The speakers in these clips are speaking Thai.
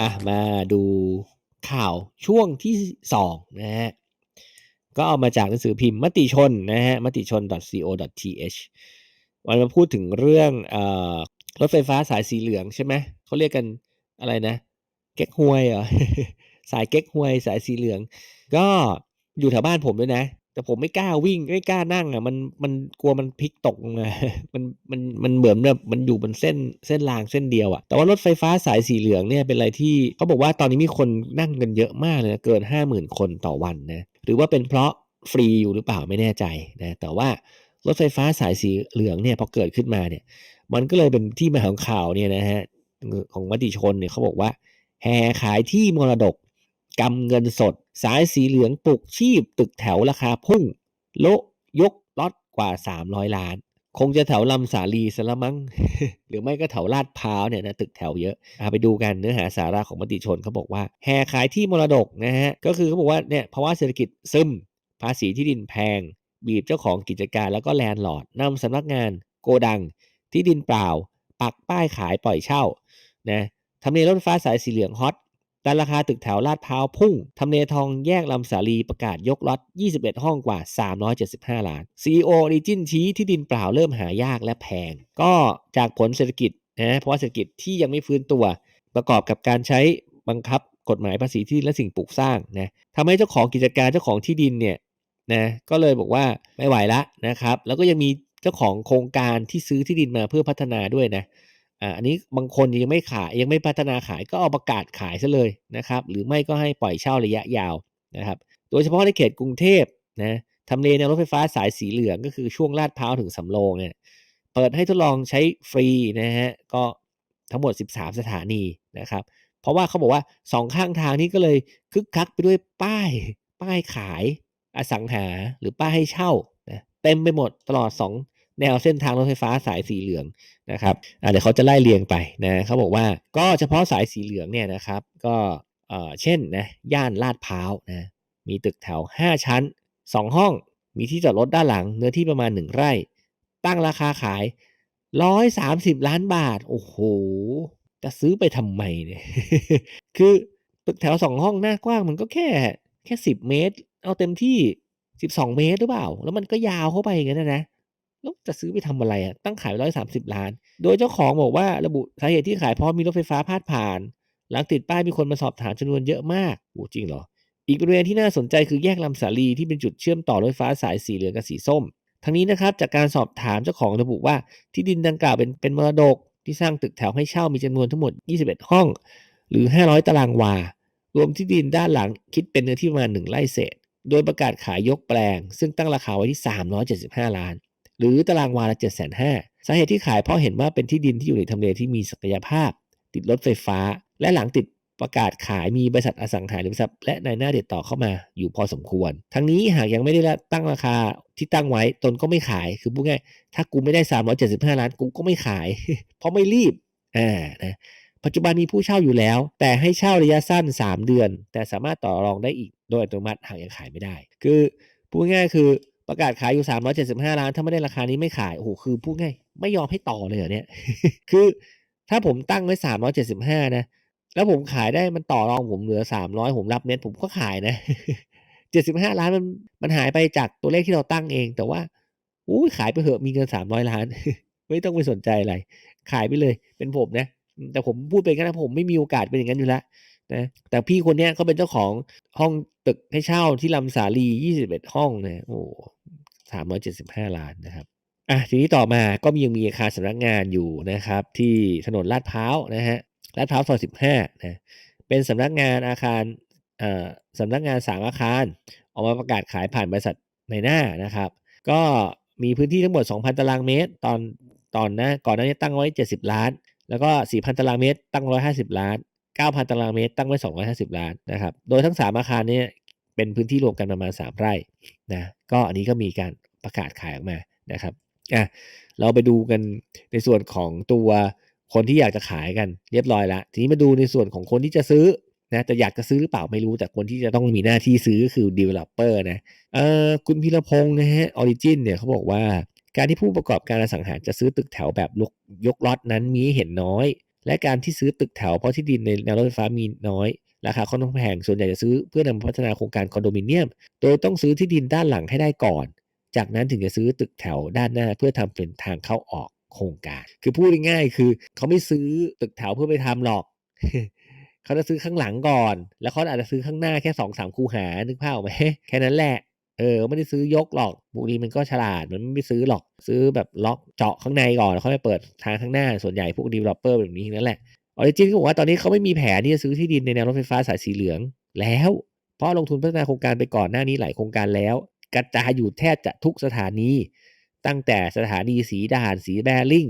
อะมาดูข่าวช่วงที่สองนะฮะก็เอามาจากหนังสือพิมพ์มติชนนะฮะมติชน .co.th วันมาพูดถึงเรื่องอรถไฟฟ้าสายสีเหลืองใช่ไหมเขาเรียกกันอะไรนะ เก๊กฮวยเหรอสายเก๊กฮวยสายสีเหลือง ก็อยู่แถวบ้านผมด้วยนะ แต่ผมไม่กล้าวิ่งไม่กล้านั่งอะมันมันกลัวมันพลิกตกลงมันมันมันเหมือนแบบมันอยู่บนเส้นเส้นรางเส้นเดียวอะแต่ว่ารถไฟฟ้าสายสีเหลืองเนี่ยเป็นอะไรที่เขาบอกว่าตอนนี้มีคนนั่งกันเยอะมากเลยนะเกินห้าหมื่นคนต่อวันนะหรือว่าเป็นเพราะฟรีอยู่หรือเปล่าไม่แน่ใจนะแต่ว่ารถไฟฟ้าสายสีเหลืองเนี่ยพอเกิดขึ้นมาเนี่ย มันก็เลยเป็นที่มาของข่าวเนี่ยนะฮะของมติชนเนี่ยเขาบอกว่าแห่ขายที่มรดกกำเงินสด สายสีเหลืองปลุกชีพตึกแถวราคาพุ่ง โละยกล็อตกว่า 300 ล้าน คงจะแถวลำสาลีซะละมั้งหรือไม่ก็แถวลาดพร้าวเนี่ยนะตึกแถวเยอะอาไปดูกันเนื้อหาสาระของมติชนเขาบอกว่า แห่ขายที่มรดกนะฮะก็คือเขาบอกว่าเนี่ยภาวะเศรษฐกิจซึม ภาษีที่ดินแพง บีบเจ้าของกิจการแล้วก็แลนด์ลอร์ดนำสำนักงาน โกดัง ที่ดินเปล่า ปักป้ายขายปล่อยเช่านะทำเลรถไฟฟ้าสายสีเหลืองฮอต ดันราคาตึกแถวลาดพร้าวพุ่ง ทำเลทองแยกลำสาลีประกาศยกล็อต 21 ห้องกว่า 375 ล้าน CEO o r i g i n ชี้ที่ดินเปล่าเริ่มหายากและแพง ก็จากผลเศรษฐกิจนะเพราะว่าเศรษฐกิจที่ยังไม่ฟื้นตัว ประกอบกับการใช้บังคับกฎหมายภาษีที่และสิ่งปลูกสร้างนะทำให้เจ้าของกิจการเจ้าของที่ดินเนี่ยนะก็เลยบอกว่าไม่ไหวละนะครับ แล้วก็ยังมีเจ้าของโครงการที่ซื้อที่ดินมาเพื่อพัฒนาด้วยนะ อ่าอันนี้บางคนยังไม่ขายยังไม่พัฒนาขายก็เอาประกาศขายซะเลยนะครับ หรือไม่ก็ให้ปล่อยเช่าระยะยาวนะครับ โดยเฉพาะในเขตกรุงเทพนะทำเลแนวรถไฟฟ้าสายสีเหลืองก็คือช่วงลาดพร้าวถึงสำโรงเนี่ยเปิดให้ทดลองใช้ฟรีนะฮะก็ทั้งหมด 13 สถานีนะครับ เพราะว่าเขาบอกว่าสองข้างทางนี้ก็เลยคึกคักไปด้วยป้าย ป้ายขายอสังหาหรือป้ายให้เช่านะเต็มไปหมดตลอด 2 แนวเส้นทางรถไฟฟ้าสายสีเหลืองนะครับเดี๋ยวเขาจะไล่เรียงไปนะเขาบอกว่าก็เฉพาะสายสีเหลืองเนี่ยนะครับ ก็เช่นนะย่านลาดพร้าวนะมีตึกแถว 5 ชั้น 2 ห้อง มีที่จอดรถด้านหลัง เนื้อที่ประมาณ 1 ไร่ ตั้งราคาขาย 130 ล้านบาท โอ้โห จะซื้อไปทำไมเนี่ย คือตึกแถว 2 ห้องหน้ากว้างมันก็แค่แค่ 10 เมตร เอาเต็มที่ 12 เมตรหรือเปล่า แล้วมันก็ยาวเข้าไปอย่างนั้นนะ แล้วจะซื้อไปทำอะไรอะตั้งขายร้อยสามสิบล้าน โดยเจ้าของบอกว่าระบุสาเหตุที่ขายเพราะมีรถไฟฟ้าพาดผ่าน หลังติดป้ายมีคนมาสอบถามจำนวนเยอะมากโอ้จริงเหรอ อีกบริเวณที่น่าสนใจคือแยกลำสาลีที่เป็นจุดเชื่อมต่อรถไฟฟ้าสายสีเหลืองกับสีส้ม ทั้งนี้นะครับจากการสอบถามเจ้าของระบุว่าที่ดินดังกล่าวเป็นเป็นมรดกที่สร้างตึกแถวให้เช่ามีจำนวนทั้งหมด 21 ห้อง หรือ 500 ตารางวา รวมที่ดินด้านหลังคิดเป็นเนื้อที่ประมาณ1ไร่เศษ โดยประกาศขายยกแปลง ซึ่งตั้งราคาไว้ที่ 375 ล้าน หรือตารางวาละ 7 5 0 0 0สาเหตุที่ขายเพราะเห็นว่าเป็นที่ดินที่อยู่ในทำเลที่มีศักยภาพ ติดรถไฟฟ้า และหลังติดประกาศขายมีบริษัทอสังหาริมทรัพย์และนายหน้าติดต่อเข้ามาอยู่พอสมควร ทั้งนี้หากยังไม่ได้ตั้งราคาที่ตั้งไว้ตนก็ไม่ขายคือพูดง่ายถ้ากูไม่ได้ 375 ล้านกูก็ไม่ขาย เพราะไม่รีบอ่านะปัจจุบันมีผู้เช่าอยู่แล้ว แต่ให้เช่าระยะสั้น 3 เดือน แต่สามารถต่อรองได้อีกโดยอัตโนมัติหากยังขายไม่ได้ คือพูดง่ายคือ ประกาศขายอยู่ 375 ล้าน ถ้าไม่ได้ราคานี้ไม่ขาย โอ้โห คือพูดง่าย ไม่ยอมให้ต่อเลยเหรอเนี่ย คือถ้าผมตั้งไว้ 375 นะ แล้วผมขายได้มันต่อรองผมเหลือ 300 ผมรับเน็ตผมก็ขายนะ 75 ล้านมันมันหายไปจากตัวเลขที่เราตั้งเอง แต่ว่าอู้ขายไปเหอะมีเงิน 300 ล้าน ไม่ต้องไปสนใจอะไร ขายไปเลย เป็นผมนะ แต่ผมพูดไปกันนะผมไม่มีโอกาสเป็นอย่างนั้นอยู่แล้วนะแต่พี่คนนี้เขาเป็นเจ้าของห้องตึกให้เช่าที่ลำสาลี 21 ห้องนะโอ้ สามร้อยเจ็ดสิบห้าล้านนะครับอะทีนี้ต่อมาก็ยังมีอาคารสำนักงานอยู่นะครับ ที่ถนนลาดพร้าวนะฮะลาดพร้าวซอยสิบห้านะเป็นสำนักงานอาคารเอ่อสำนักงานสามอาคาร ออกมาประกาศขายผ่านบริษัทในหน้านะครับ ก็มีพื้นที่ทั้งหมด 2,000 ตารางเมตร ตอนตอนนะก่อนหน้านี้ตั้งไว้ 70 ล้าน แล้วก็ 4,000 ตารางเมตรตั้ง 150 ล้าน 9,000 ตารางเมตรตั้งไว้ 250 ล้านนะครับ โดยทั้ง 3 อาคารนี้ เป็นพื้นที่รวมกันประมาณ 3 ไร่นะก็อันนี้ก็มีการประกาศขายออกมานะครับอะเราไปดูกันในส่วนของตัวคนที่อยากจะขายกันเรียบร้อยแล้วทีนี้มาดูในส่วนของคนที่จะซื้อนะจะอยากจะซื้อหรือเปล่าไม่รู้ แต่คนที่จะต้องมีหน้าที่ซื้อคือ developer นะเอ่อคุณพิรพงศ์นะฮะ Origin เนี่ยเขาบอกว่า การที่ผู้ประกอบการอสังหาจะซื้อตึกแถวแบบยกยกล็อตนั้นมีเห็นน้อย และการที่ซื้อตึกแถวเพราะที่ดินในแนวรถไฟฟ้ามีน้อย ราคาค่อนข้างแพงส่วนใหญ่จะซื้อเพื่อนำมาพัฒนาโครงการคอนโดมิเนียม โดยต้องซื้อที่ดินด้านหลังให้ได้ก่อน จากนั้นถึงจะซื้อตึกแถวด้านหน้าเพื่อทำเป็นทางเข้าออกโครงการ คือพูดง่ายๆคือ เขาไม่ซื้อตึกแถวเพื่อไปทำหรอก เขาจะซื้อข้างหลังก่อน แล้วเขาอาจจะซื้อข้างหน้าแค่สองสามคูหา นึกภาพออกไหมแค่นั้นแหละเออไม่ได้ซื้อยกหรอกพวกนี้มันก็ฉลาดมันไม่ซื้อหรอกซื้อแบบล็อกเจาะข้างในก่อนแล้วค่อยไปเปิดทางข้างหน้าส่วนใหญ่พวกดีเวลลอปเปอร์แบบนี้นั่นแหละ ออริจินก็บอกว่าตอนนี้เขาไม่มีแผนที่จะซื้อที่ดินในแนวรถไฟฟ้าสายสีเหลืองแล้ว เพราะลงทุนพัฒนาโครงการไปก่อนหน้านี้หลายโครงการแล้ว กระจายอยู่แทบจะทุกสถานี ตั้งแต่สถานีสีด่าน สีแบริ่ง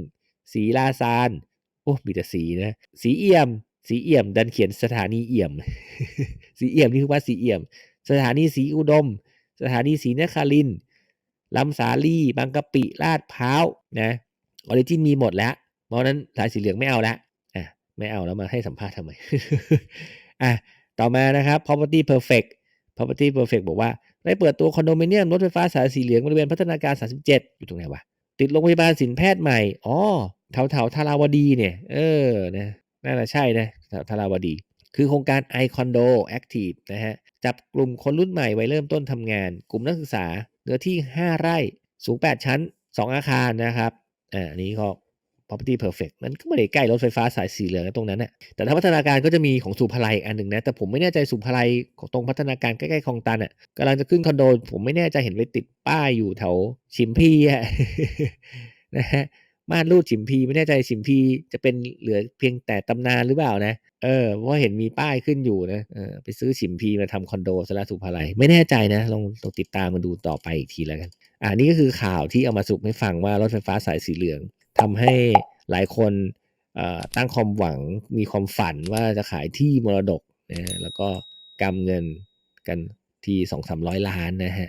สีลาซานโอ้มีแต่สีนะ สีเอี่ยม สีเอี่ยม ดันเขียนสถานีเอี่ยม สีเอี่ยมนี่คือว่าสีเอี่ยม สถานีสีอุดม สถานีสีนครินลำสาลีบางกะปิลาดพร้าวนะออริจินมีหมดแล้ว เพราะนั้นสายสีเหลืองไม่เอาละอะ ไม่เอาแล้วมาให้สัมภาษณ์ทำไม อะ ต่อมานะครับ property perfect property perfect บอกว่า ได้เปิดตัวคอนโดมิเนียมรถไฟฟ้าสายสีเหลืองบริเวณพัฒนาการ 37 อยู่ตรงไหนวะ ติดโรงพยาบาลสินแพทย์ใหม่ อ๋อแถวแถวทาราวดีเนี่ย เออนะน่าจะใช่นะแถวทาราวดี คือโครงการ i condo active นะฮะ จับกลุ่มคนรุ่นใหม่ไว้เริ่มต้นทำงาน กลุ่มนักศึกษาเนื้อที่ 5 ไร่ สูง 8 ชั้น 2 อาคารนะครับ อ่านี้ก็ property perfect มันก็ไม่ได้ใกล้รถไฟฟ้าสายสีเหลืองตรงนั้นน่ะแต่ถ้าพัฒนาการก็จะมีของสุภาลัยอีกอันหนึ่งนะ แต่ผมไม่แน่ใจสุภาลัยของตรงพัฒนาการใกล้ๆคลองตันอะกำลังจะขึ้นคอนโด ผมไม่แน่ใจเห็นไปติดป้ายอยู่แถวชิมพีอะนะฮะม่านรูดฉิมพีไม่แน่ใจฉิมพีจะเป็นเหลือเพียงแต่ตำนานหรือเปล่านะ เออเพราะเห็นมีป้ายขึ้นอยู่นะเออไปซื้อฉิมพีมาทำคอนโดสละสุภาลัยไม่แน่ใจนะลองลองติดตามมาดูต่อไปอีกทีแล้วกัน อ่านี่ก็คือข่าวที่เอามาสุปให้ฟังว่ารถไฟฟ้าสายสีเหลือง ทำให้หลายคนตั้งความหวังมีความฝันว่าจะขายที่มรดกนะแล้วก็กำเงินกันทีสองสามร้อยล้านนะฮะ